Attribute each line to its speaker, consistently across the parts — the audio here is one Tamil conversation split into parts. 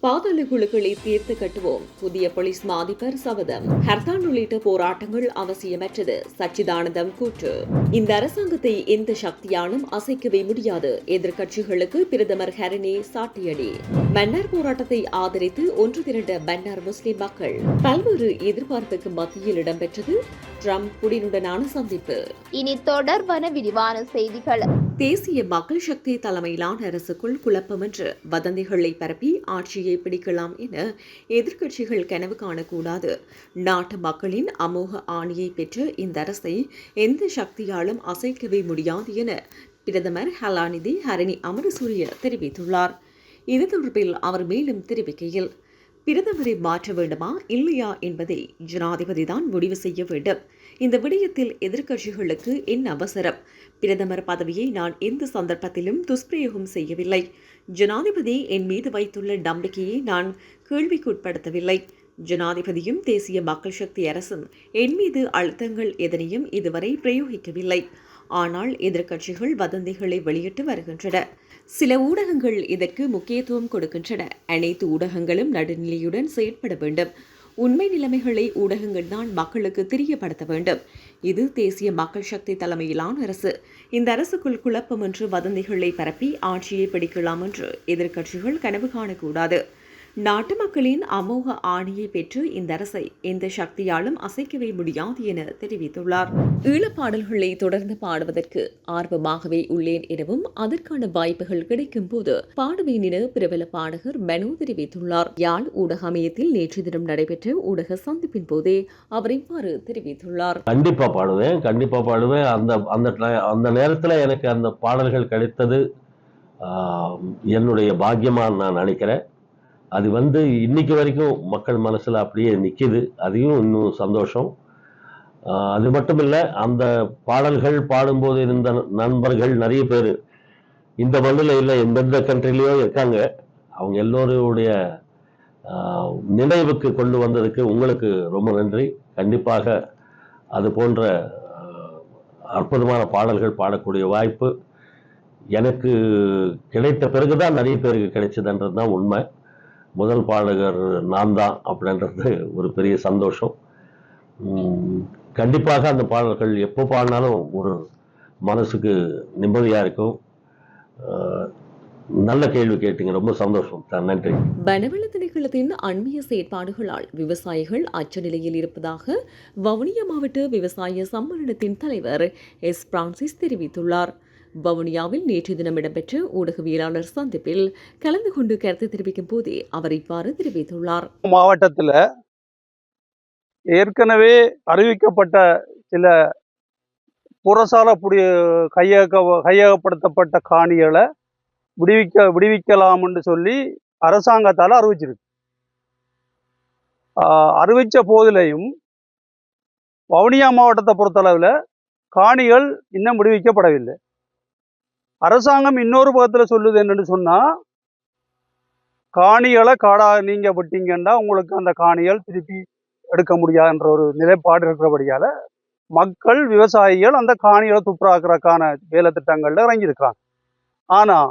Speaker 1: பாதாள குழுக்களை தீர்த்து கட்டுவோம். புதிய போலீஸ் மாதிபர் சபதம். ஹர்தான் உள்ளிட்ட போராட்டங்கள் அவசியமற்றது. சச்சிதானந்தம் கூற்று. இந்த அரசாங்கத்தை எந்த சக்தியாலும் அசைக்கவே முடியாது. எதிர்க்கட்சிகளுக்கு பிரதமர் ஹரணி சாட்டியடி. மன்னர் போராட்டத்தை ஆதரித்து ஒன்று திரண்ட மன்னர் முஸ்லிம் மக்கள். பல்வேறு எதிர்பார்ப்புக்கு மத்தியில் இடம்பெற்றது. ட்ரம்ப் புடினுடனான சந்திப்பு.
Speaker 2: இனி தொடர்பான விரிவான செய்திகள்.
Speaker 1: தேசிய மக்கள் சக்தி தலைமையிலான அரசுக்குள் குழப்பம் என்று வதந்திகளை பரப்பி ஆட்சியை பிடிக்கலாம் என எதிர்க்கட்சிகள் கனவு காணக்கூடாது. நாட்டு மக்களின் அமோக ஆணியை பெற்ற இந்த அரசை எந்த சக்தியாலும் அசைக்கவே முடியாது என பிரதமர் ஹலாநிதி ஹரணி அமரசூரிய தெரிவித்துள்ளார். இது தொடர்பில் அவர் மேலும் தெரிவிக்கையில் பிரதமரை மாற்ற வேண்டுமா இல்லையா என்பதை ஜனாதிபதி தான் முடிவு செய்ய வேண்டும். இந்த விடயத்தில் எதிர்க்கட்சிகளுக்கு என்ன அவசரம்? பிரதமர் பதவியை நான் எந்த சந்தர்ப்பத்திலும் துஷ்பிரயோகம் செய்யவில்லை. ஜனாதிபதி என் மீது வைத்துள்ள நம்பிக்கையை நான் கேள்விக்குட்படுத்தவில்லை. ஜனாதிபதியும் தேசிய மக்கள் சக்தி அரசும் என் மீது அழுத்தங்கள் எதனையும் இதுவரை பிரயோகிக்கவில்லை. ஆனால் எதிர்க்கட்சிகள் வதந்திகளை வெளியிட்டு வருகின்றன. சில ஊடகங்கள் இதற்கு முக்கியத்துவம் கொடுக்கின்றன. அனைத்து ஊடகங்களும் நடுநிலையுடன் செயற்பட வேண்டும். உண்மை நிலைமைகளை ஊடகங்கள் தான் மக்களுக்கு தெரியப்படுத்த வேண்டும். இது தேசிய மக்கள் சக்தி தலைமையிலான அரசு. இந்த அரசுக்குள் குழப்பம் என்று வதந்திகளை பரப்பி ஆட்சியை பிடிக்கலாம் என்று எதிர்க்கட்சிகள் கனவு காணக்கூடாது. நாட்டு மக்களின் அமோக ஆணையை பெற்று இந்த அரசை எந்த சக்தியாலும் அசைக்கவே முடியாது என தெரிவித்துள்ளார். ஈழப்பாடல்களை தொடர்ந்து பாடுவதற்கு ஆர்வமாகவே உள்ளேன் எனவும் அதற்கான வாய்ப்புகள் கிடைக்கும் போது பாடுவேன் என பிரபல பாடகர் மனு தெரிவித்துள்ளார். யாழ் ஊடக அமையத்தில் நேற்று தினம் நடைபெற்ற ஊடக சந்திப்பின் போதே அவர் இவ்வாறு தெரிவித்துள்ளார்.
Speaker 3: கண்டிப்பாக பாடுவேன் கண்டிப்பாக பாடுவேன். அந்த அந்த அந்த நேரத்தில் எனக்கு அந்த பாடல்கள் கிடைத்தது என்னுடைய பாக்கியமாக நான் நினைக்கிறேன். அது வந்து இன்னைக்கு வரைக்கும் மக்கள் மனசில் அப்படியே நிற்கிது அதையும் இன்னும் சந்தோஷம். அது மட்டும் இல்லை அந்த பாடல்கள் பாடும்போது இருந்த நண்பர்கள் நிறைய பேர் இந்த மண்ணில் இல்லை எந்தெந்த கண்ட்ரிலேயோ இருக்காங்க. அவங்க எல்லோருடைய நினைவுக்கு கொண்டு வந்ததுக்கு உங்களுக்கு ரொம்ப நன்றி. கண்டிப்பாக அது போன்ற அற்புதமான பாடல்கள் பாடக்கூடிய வாய்ப்பு எனக்கு கிடைத்த பிறகுதான் நிறைய பேருக்கு கிடைச்சதுன்றது தான் உண்மை. முதல் பாடகர் நான் தான் அப்படின்றது ஒரு பெரிய சந்தோஷம். கண்டிப்பாக அந்த பாடல்கள் எப்போ பாடினாலும் ஒரு மனசுக்கு நிம்மதியாக இருக்கும். நல்ல கேள்வி கேட்டீங்க. ரொம்ப சந்தோஷம். நன்றி.
Speaker 1: பனவள திணைக்களத்தின் அண்மைய செயற்பாடுகளால் விவசாயிகள் அச்ச நிலையில் இருப்பதாக வவுனியா மாவட்ட விவசாய சம்மேளனத்தின் தலைவர் எஸ் பிரான்சிஸ் தெரிவித்துள்ளார். வவுனியாவில் நேற்று தினம் இடம்பெற்ற ஊடகவியலாளர் சந்திப்பில் கலந்து கொண்டு கருத்து தெரிவிக்கும் போதே அவர் இவ்வாறு தெரிவித்துள்ளார்.
Speaker 4: மாவட்டத்தில் ஏற்கனவே அறிவிக்கப்பட்ட சில புறசால புடி கையக கையகப்படுத்தப்பட்ட காணிகளை விடுவிக்க விடுவிக்கலாம்னு சொல்லி அரசாங்கத்தால் அறிவிச்சிருக்கு. ஆஹ் போதிலையும் வவுனியா மாவட்டத்தை பொறுத்தளவில் காணிகள் இன்னும் விடுவிக்கப்படவில்லை. அரசாங்கம் இன்னொரு பக்கத்தில் சொல்லுது என்னன்னு சொன்னால் காணிகளை காடா நீங்க விட்டீங்கன்னா உங்களுக்கு அந்த காணிகள் திருப்பி எடுக்க முடியாதுன்ற ஒரு நிலைப்பாடு இருக்கிறபடியால் மக்கள் விவசாயிகள் அந்த காணிகளை துப்புராக்குறதுக்கான வேலை திட்டங்களில் இறங்கியிருக்கிறாங்க. ஆனால்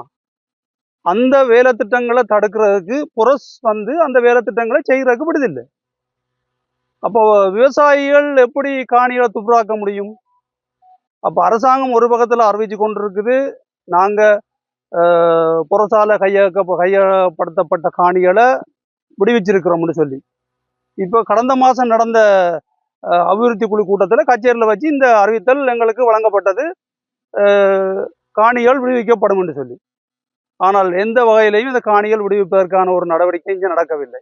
Speaker 4: அந்த வேலை திட்டங்களை தடுக்கிறதுக்கு புரஸ் வந்து அந்த வேலை திட்டங்களை செய்கிறதுக்கு விடுதில்லை. அப்போ விவசாயிகள் எப்படி காணிகளை துப்புராக்க முடியும்? அப்போ அரசாங்கம் ஒரு பக்கத்தில் அறிவிச்சு கொண்டிருக்குது நாங்கள் புறசால கையக கையகப்படுத்தப்பட்ட காணிகளை விடுவிச்சிருக்கிறோம்னு சொல்லி. இப்போ கடந்த மாதம் நடந்த அபிவிருத்தி குழு கூட்டத்தில் கச்சேரியில் வச்சு இந்த அறிவித்தல் எங்களுக்கு வழங்கப்பட்டது. காணிகள் விடுவிக்கப்படும் என்று சொல்லி. ஆனால் எந்த வகையிலையும் இந்த காணிகள் விடுவிப்பதற்கான ஒரு நடவடிக்கை இங்கே நடக்கவில்லை.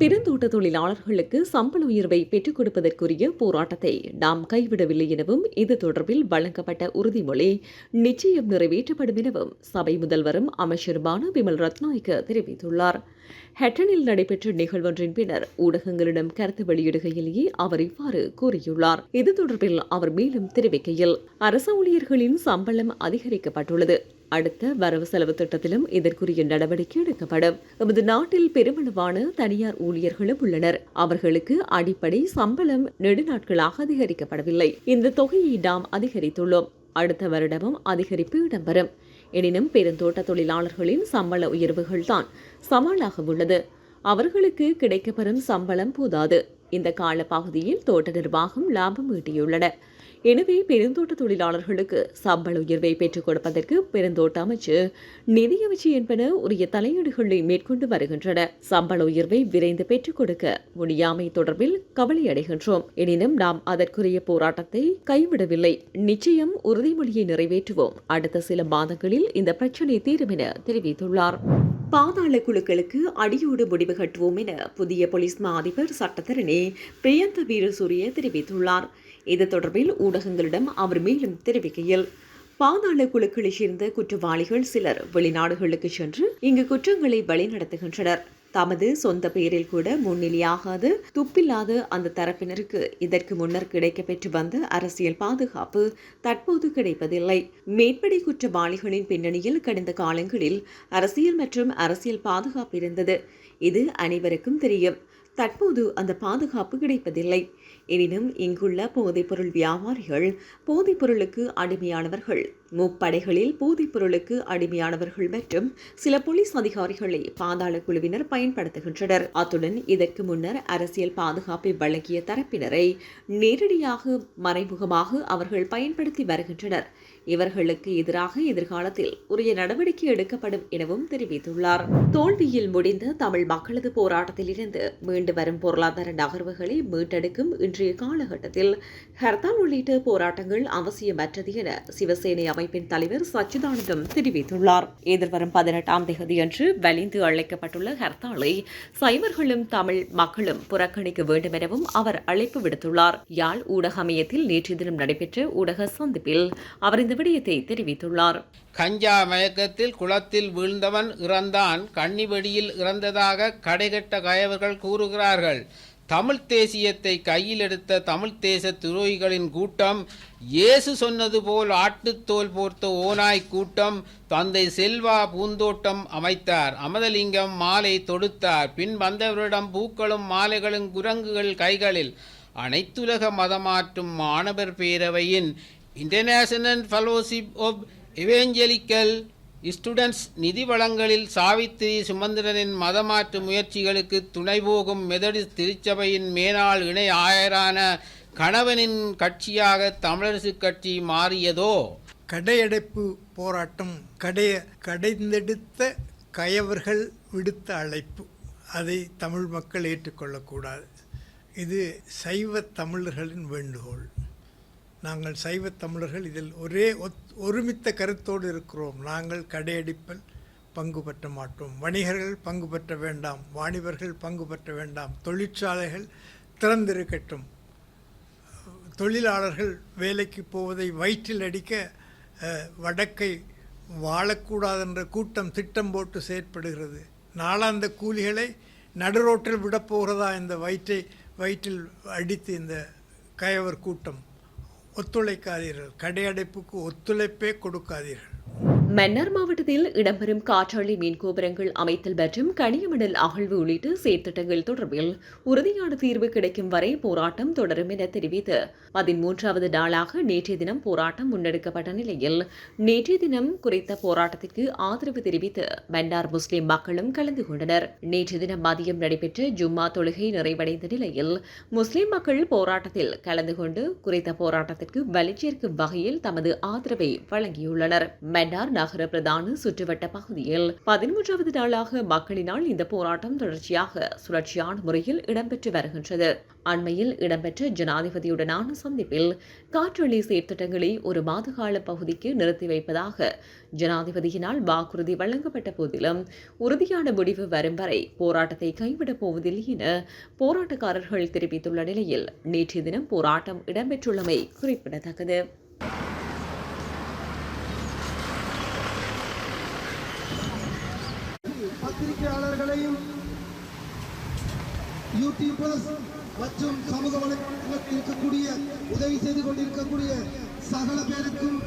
Speaker 1: பெருந்தோட்ட தொழிலாளர்களுக்கு சம்பள உயர்வை பெற்றுக் கொடுப்பதற்குரிய போராட்டத்தை நாம் கைவிடவில்லை எனவும் இது தொடர்பில் வழங்கப்பட்ட உறுதிமொழி நிச்சயம் நிறைவேற்றப்படும் எனவும் சபை முதல்வரும் அமைச்சருமான விமல் ரத்நாயக்க தெரிவித்துள்ளார். ஹெட்டனில் நடைபெற்ற நிகழ்வொன்றின் பின்னர் ஊடகங்களிடம் கருத்து வெளியிடுகையிலேயே அவர் இவ்வாறு கூறியுள்ளார். இது தொடர்பில் அவர் மேலும் தெரிவிக்கையில் அரசு ஊழியர்களின் சம்பளம் அதிகரிக்கப்பட்டுள்ளது. அடுத்த வரவு செலவு திட்டத்திலும் இதற்குரிய நடவடிக்கை எடுக்கப்படும். எமது நாட்டில் பெருமளவான தனியார் ஊழியர்களும் உள்ளனர். அவர்களுக்கு அடிப்படை சம்பளம் நெடுநாட்களாக அதிகரிக்கப்படவில்லை. இந்த தொகையை நாம் அதிகரித்துள்ளோம். அடுத்த வருடமும் அதிகரிப்பு இடம்பெறும். எனினும் பெருந்தோட்ட தொழிலாளர்களின் சம்பள உயர்வுகள்தான் சவாலாக உள்ளது அவர்களுக்கு கிடைக்கப்பெறும் சம்பளம் போதாது. இந்த காலப்பகுதியில் தோட்ட நிர்வாகம் லாபம் ஈட்டியுள்ளனர் எனவே பெருந்தோட்ட தொழிலாளர்களுக்கு சம்பள உயர்வை பெற்றுக் கொடுப்பதற்கு பெருந்தோட்ட அமைச்சு நிதியமைச்சு என்பன உரிய தலையீடுகளை மேற்கொண்டு வருகின்றன. சம்பள உயர்வை விரைந்து பெற்றுக் கொடுக்க முடியாமை தொடர்பில் கவலையடைகின்றோம் எனினும் நாம் அதற்குரிய போராட்டத்தை கைவிடவில்லை. நிச்சயம் உறுதிமொழியை நிறைவேற்றுவோம். அடுத்த சில மாதங்களில் இந்த பிரச்சினை தீரும் என தெரிவித்துள்ளார். பாதாள குழுக்களுக்கு அடியோடு முடிவு கட்டுவோம் என புதிய போலீஸ் மா அதிபர் சட்டத்தரணி பிரியந்த வீரசூரிய தெரிவித்துள்ளார். இது தொடர்பில் ஊடகங்களிடம் அவர் மேலும் தெரிவிக்கையில் பாதாள குழுக்களைச் சேர்ந்த குற்றவாளிகள் சிலர் வெளிநாடுகளுக்கு சென்று இங்கு குற்றங்களை வழிநடத்துகின்றனர். தமது சொந்த பெயரில் கூட முன்னிலையாகாது துப்பில்லாத அந்த தரப்பினருக்கு இதற்கு முன்னர் கிடைக்கப்பெற்று வந்த அரசியல் பாதுகாப்பு தற்போது கிடைப்பதில்லை. மேற்படி குற்றவாளிகளின் பின்னணியில் கடந்த காலங்களில் அரசியல் மற்றும் அரசியல் பாதுகாப்பு இருந்தது. இது அனைவருக்கும் தெரியும். தற்போது அந்த பாதுகாப்பு கிடைப்பதில்லை. எனினும் இங்குள்ள போதைப்பொருள் வியாபாரிகள் போதைப்பொருளுக்கு அடிமையானவர்கள். முப்படைகளில் போதைப்பொருளுக்கு அடிமையானவர்கள் மற்றும் சில போலீஸ் அதிகாரிகளை பாதாள குழுவினர் பயன்படுத்துகின்றனர். அத்துடன் இதற்கு முன்னர் அரசியல் பாதுகாப்பை வழங்கிய தரப்பினரை நேரடியாக மறைமுகமாக அவர்கள் பயன்படுத்தி வருகின்றனர். இவர்களுக்கு எதிராக எதிர்காலத்தில் உரிய நடவடிக்கை எடுக்கப்படும் எனவும் தெரிவித்துள்ளார். தோல்வியில் முடிந்த தமிழ் மக்களது போராட்டத்திலிருந்து மீண்டு வரும் பொருளாதார நகர்வுகளை மீட்டெடுக்கும் இன்றைய காலகட்டத்தில் ஹர்த்தால் உள்ளிட்ட போராட்டங்கள் அவசியமற்றது என சிவசேனை அமைப்பின் தலைவர் சச்சிதானந்தம் தெரிவித்துள்ளார். எதிர்வரும் பதினெட்டாம் தேதியன்று வலிந்து அழைக்கப்பட்டுள்ள ஹர்த்தாலை சைவர்களும் தமிழ் மக்களும் புறக்கணிக்க வேண்டும் எனவும் அவர் அழைப்பு விடுத்துள்ளார். யாழ் ஊடக அமையத்தில் நேற்று தினம் நடைபெற்ற ஊடக சந்திப்பில் அவர் இந்த விடயத்தை தெரிவித்துள்ளார்.
Speaker 5: கஞ்சா மயக்கத்தில் குளத்தில் வீழ்ந்தவன் இறந்தான் கன்னிவெடியில் இறந்ததாக கடைகட்ட கயவர்கள் கூறுகிறார்கள். தமிழ் தேசியத்தை கையில் எடுத்த தமிழ் தேச துரோகிகளின் கூட்டம் இயேசு சொன்னது போல் ஆட்டுத்தோல் போர்த்த ஓனாய் கூட்டம் தந்தை செல்வா பூந்தோட்டம் அமைத்தார். அமதலிங்கம் மாலை தொடுத்தார். பின் வந்தவரிடம் பூக்களும் மாலைகளும் குரங்குகள் கைகளில். அனைத்துலக மதமாற்றும் மாணவர் பேரவையின் international fellowship of evangelical students நிதி வளங்களில் சாவித்திரி சுமந்திரனின் மதமாற்று முயற்சிகளுக்கு துணை போகும் மெதடிஸ்ட் திருச்சபையின் மேலாள் இணை ஆயரான கணவனின் கட்சியாக தமிழரசு கட்சி மாறியதோ?
Speaker 6: கடையடைப்பு போராட்டம் கடைய கடைந்தெடுத்த கயவர்கள் விடுத்த அழைப்பு. அதை தமிழ் மக்கள் ஏற்றுக்கொள்ளக்கூடாது. இது சைவ தமிழர்களின் வேண்டுகோள். நாங்கள் சைவ தமிழர்கள் இதில் ஒரே ஒத் ஒருமித்த கருத்தோடு இருக்கிறோம். நாங்கள் கடையடிப்பில் பங்கு பெற்ற மாட்டோம். வணிகர்கள் பங்கு பெற்ற வேண்டாம். வாணிபர்கள் பங்கு பெற்ற வேண்டாம். தொழிற்சாலைகள் திறந்திருக்கட்டும். தொழிலாளர்கள் வேலைக்கு போவதை வயிற்றில் அடிக்க வடக்கை வாழக்கூடாதென்ற கூட்டம் திட்டம் போட்டு செயற்படுகிறது. நாளாந்த கூலிகளை நடுரோட்டில் விடப்போகிறதா இந்த வயிற்றை வயிற்றில் அடித்து இந்த கயவர் கூட்டம். ஒத்துழைக்காதீர்கள். கடையடைப்புக்கு ஒத்துழைப்பே கொடுக்காதீர்கள்.
Speaker 1: மன்னார் மாவட்டத்தில் இடம்பெறும் காற்றாலை மீன் கோபுரங்கள் அமைத்தல் மற்றும் கனியமிடல் அகழ்வு உள்ளிட்ட செயற்திட்டங்கள் தொடர்பில் உறுதியான தீர்வு கிடைக்கும் வரை போராட்டம் தொடரும் என தெரிவித்து பதிமூன்றாவது நாளாக நேற்றைய தினம் போராட்டம் முன்னெடுக்கப்பட்ட நிலையில் நேற்றைய தினம் குறித்த போராட்டத்திற்கு ஆதரவு தெரிவித்து மன்னார் முஸ்லிம் மக்களும் கலந்து கொண்டனர். நேற்று தினம் மதியம் நடைபெற்ற ஜும்மா தொழுகை நிறைவடைந்த நிலையில் முஸ்லிம் மக்கள் போராட்டத்தில் கலந்து கொண்டு குறித்த போராட்டத்திற்கு வலிச்சேர்க்கும் வகையில் தமது ஆதரவை வழங்கியுள்ளனர். மன்னார் நகர பிரதான சுற்றுவட்ட பகுதியில் பதிமூன்றாவது நாளாக மக்களினால் இந்த போராட்டம் தொடர்ச்சியாக சுழற்சியான முறையில் இடம்பெற்று வருகின்றது. அண்மையில் இடம்பெற்ற ஜனாதிபதியுடனான சந்திப்பில் காற்றொலி செயற்திட்டங்களை ஒரு மாத கால பகுதிக்கு நிறுத்தி வைப்பதாக ஜனாதிபதியினால் வாக்குறுதி வழங்கப்பட்ட போதிலும் உறுதியான முடிவு வரும் வரை போராட்டத்தை கைவிடப் போவதில்லை என போராட்டக்காரர்கள் தெரிவித்துள்ள நிலையில் நேற்றைய தினம் போராட்டம் இடம்பெற்றுள்ளமை குறிப்பிடத்தக்கது.
Speaker 7: யூடியூபர்ஸ் மற்றும் சமூக வலைத்தளத்தில் இருக்கக்கூடிய உதவி செய்து கொண்டிருக்கக்கூடிய சகல பேருக்கும்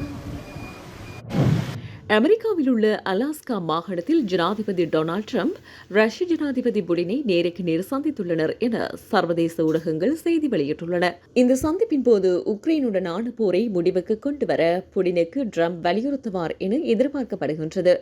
Speaker 1: அமெரிக்காவில் உள்ள அலாஸ்கா மாகாணத்தில் ஜனாதிபதி டொனால்ட் ட்ரம்ப் ரஷ்ய ஜனாதிபதி புடினை நேருக்கு நேர் சந்தித்துள்ளனர் என சர்வதேச ஊடகங்கள் செய்தி வெளியிட்டுள்ளன. இந்த சந்திப்பின் போது உக்ரைனுடனான போரை முடிவுக்கு கொண்டு வர புடினுக்கு ட்ரம்ப் வலியுறுத்துவார் என எதிர்பார்க்கப்படுகின்றது.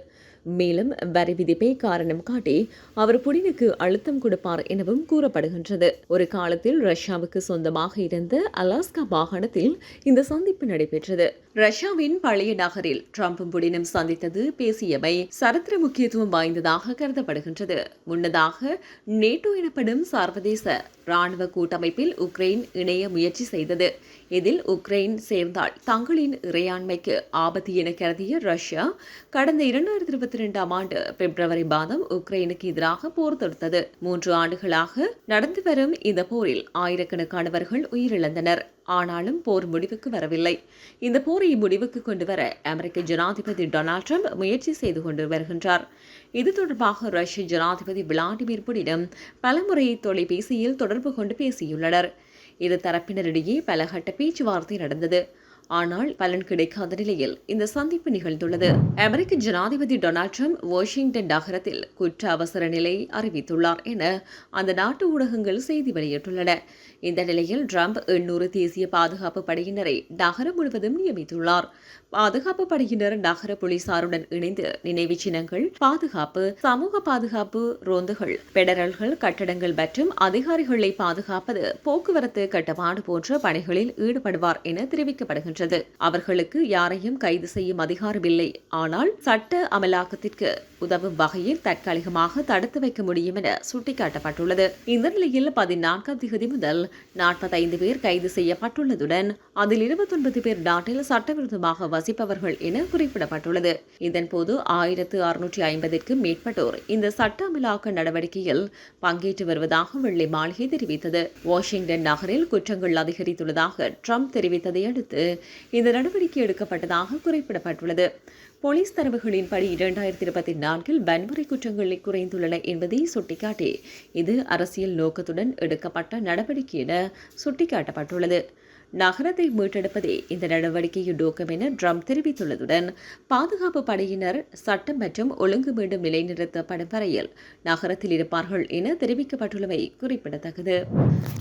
Speaker 1: மேலும் வரி விதிப்பை காரணம் காட்டி அவர் புடினுக்கு அழுத்தம் கொடுப்பார் எனவும் கூறப்படுகின்றது. ஒரு காலத்தில் ரஷ்யாவுக்கு சொந்தமாக இருந்த அலாஸ்கா மாகாணத்தில் இந்த சந்திப்பு நடைபெற்றது. ரஷ்யாவின் பழைய நகரில் டிரம்பும் புடினும் சந்தித்தது பேசியவை சரித்திர முக்கியத்துவம் வாய்ந்ததாக கருதப்படுகின்றது. முன்னதாக நேட்டோ எனப்படும் சர்வதேச ராணுவ கூட்டமைப்பில் உக்ரைன் இணைய முயற்சி செய்தது. இதில் உக்ரைன் சேர்ந்தால் தங்களின் இறையாண்மைக்கு ஆபத்து என கருதிய ரஷ்யா கடந்த இரண்டாயிரத்தி இருபத்தி ரெண்டாம் ஆண்டு பிப்ரவரி மாதம் உக்ரைனுக்கு எதிராக போர் தொடுத்தது. மூன்று ஆண்டுகளாக நடந்து வரும் இந்த போரில் ஆயிரக்கணக்கானவர்கள் உயிரிழந்தனர். ஆனாலும் போர் முடிவுக்கு வரவில்லை. இந்த போரை முடிவுக்கு கொண்டு வர அமெரிக்க ஜனாதிபதி டொனால்ட் ட்ரம்ப் முயற்சி செய்து கொண்டு வருகின்றார். இது தொடர்பாக ரஷ்ய ஜனாதிபதி விளாடிமிர் புடினும் பலமுறை தொலைபேசியில் தொடர்பு கொண்டு பேசியுள்ளனர். இரு தரப்பினரிடையே பல கட்ட பேச்சுவார்த்தை நடந்தது. ஆனால் பலன் கிடைக்காத நிலையில் இந்த சந்திப்பு நிகழ்ந்துள்ளது. அமெரிக்க ஜனாதிபதி டொனால்ட் ட்ரம்ப் வாஷிங்டன் நகரத்தில் குற்ற அவசர நிலை அறிவித்துள்ளார் என அந்த நாட்டு ஊடகங்கள் செய்தி வெளியிட்டுள்ளன. இந்த நிலையில் ட்ரம்ப் எண்ணூறு தேசிய பாதுகாப்பு படையினரை நகரம் முழுவதும் நியமித்துள்ளார். பாதுகாப்பு படையினர் நகர போலீசாருடன் இணைந்து நினைவு சின்னங்கள் பாதுகாப்பு சமூக பாதுகாப்பு ரோந்துகள் பெடரல்கள் கட்டடங்கள் மற்றும் அதிகாரிகளை பாதுகாப்பது போக்குவரத்து கட்டுப்பாடு போன்ற பணிகளில் ஈடுபடுவார் என தெரிவிக்கப்படுகின்றது. அவர்களுக்கு யாரையும் கைது செய்யும் அதிகாரமில்லை ஆனால் சட்ட அமலாக்கத்திற்கு உதவும் வகையில் தற்காலிகமாக தடுத்து வைக்க முடியும் என சுட்டிக்காட்டப்பட்டுள்ளது. இந்த நிலையில் பதினான்காம் தேதி முதல் நாற்பத்தைந்து பேர் கைது செய்யப்பட்டுள்ளதுடன் அதில் இருபத்தொன்பது பேர் நாட்டில் சட்டவிரோதமாக வசிப்பவர்கள் என குறிப்பிடப்பட்டுள்ளது. இதன்போது ஆயிரத்து அறுநூற்றி ஐம்பதிற்கும் மேற்பட்டோர் இந்த சட்ட அமலாக்க நடவடிக்கையில் பங்கேற்று வருவதாக வெள்ளை மாளிகை தெரிவித்தது. வாஷிங்டன் நகரில் குற்றங்கள் அதிகரித்துள்ளதாக ட்ரம்ப் தெரிவித்ததை அடுத்து இந்த நடவடிக்கை எடுக்கப்பட்டதாக குறிப்பிடப்பட்டுள்ளது. போலீஸ் தரவுகளின்படி இரண்டாயிரத்தி இருபத்தி நான்கில் வன்முறை குற்றங்கள் குறைந்துள்ளன என்பதை சுட்டிக்காட்டி இது அரசியல் நோக்கத்துடன் எடுக்கப்பட்ட நடவடிக்கை என சுட்டிக்காட்டப்பட்டுள்ளது. நகரத்தை மீட்டெடுப்பதே இந்த நடவடிக்கையின் நோக்கம் என ட்ரம்ப் தெரிவித்துள்ளதுடன் பாதுகாப்பு படையினர் சட்டம் மற்றும் ஒழுங்கு மீண்டும் நிலைநிறுத்தப்படும் வரையில் நகரத்தில் இருப்பார்கள் என தெரிவிக்கப்பட்டுள்ளமை குறிப்பிடத்தக்கது.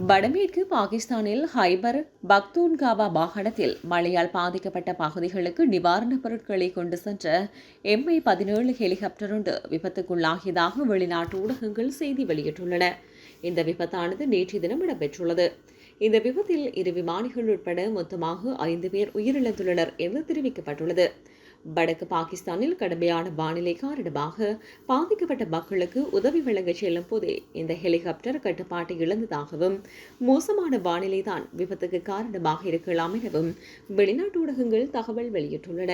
Speaker 1: வடமேற்கு பாகிஸ்தானில் ஹைபர் பக்தூன்காவா மாகாணத்தில் மழையால் பாதிக்கப்பட்ட பகுதிகளுக்கு நிவாரணப் பொருட்களை கொண்டு சென்ற எம்ஐ பதினேழு ஹெலிகாப்டர் ஒன்று விபத்துக்குள்ளாகியதாக வெளிநாட்டு ஊடகங்கள் செய்தி வெளியிட்டுள்ளன. இந்த விபத்தானது நேற்று தினம் இடம்பெற்றுள்ளது. இந்த விபத்தில் இரு விமானிகள் உட்பட மொத்தமாக ஐந்து பேர் உயிரிழந்துள்ளனர் என்று தெரிவிக்கப்பட்டுள்ளது. வடக்கு பாகிஸ்தானில் கடுமையான வானிலை காரணமாக பாதிக்கப்பட்ட மக்களுக்கு உதவி வழங்க செல்லும் போதே இந்த ஹெலிகாப்டர் கட்டுப்பாட்டை இழந்ததாகவும் மோசமான வானிலை தான் விபத்துக்கு காரணமாக இருக்கலாம் எனவும் வெளிநாட்டு ஊடகங்கள் தகவல் வெளியிட்டுள்ளன.